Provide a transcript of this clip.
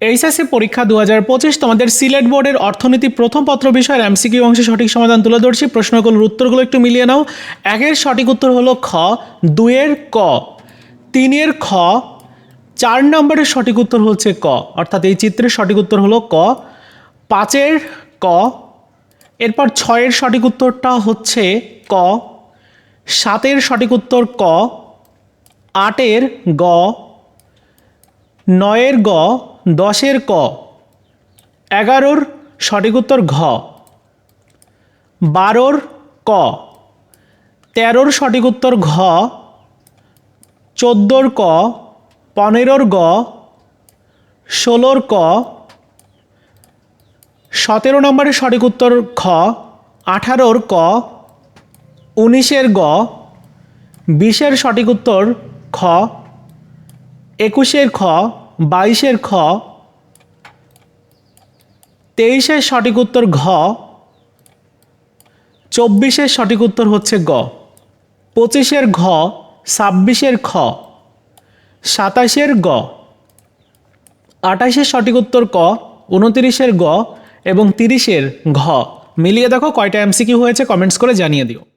HSC পরীক্ষা দু হাজার পঁচিশ, তোমাদের সিলেট বোর্ডের অর্থনীতি প্রথম পত্র বিষয়ের এমসিকিউ অংশে সঠিক সমাধান তুলে ধরছি। প্রশ্নগুলোর উত্তরগুলো একটু মিলিয়ে নাও। একের সঠিক উত্তর হলো খ দুয়ের ক, তিনের খ, চার নম্বরের সঠিক উত্তর হচ্ছে ক। অর্থাৎ এই চিত্রের সঠিক উত্তর হলো ক। পাঁচের ক, এরপর ছয়ের সঠিক উত্তরটা হচ্ছে ক। সাতের সঠিক উত্তর ক। আটের গ। নয়ের গ। দশের ক। এগারোর সঠিক উত্তর ঘ। বারোর ক। তেরোর সঠিক উত্তর ঘ। চোদ্দোর ক। পনেরোর গ। ষোলোর ক। সতেরো নম্বরের সঠিক উত্তর খ আঠারোর ক। উনিশের গ। বিশের সঠিক উত্তর খ। একুশের খ। বাইশের খ, তেইশের সঠিক উত্তর ঘ, চব্বিশের সঠিক উত্তর হচ্ছে গ, পঁচিশের ঘ, ছাব্বিশের খ, সাতাশের গ আঠাশের সঠিক উত্তর ক, উনতিরিশের গ এবং তিরিশের ঘ। মিলিয়ে দেখো কয়টা এমসিকিউ হয়েছে, কমেন্টস করে জানিয়ে দিও।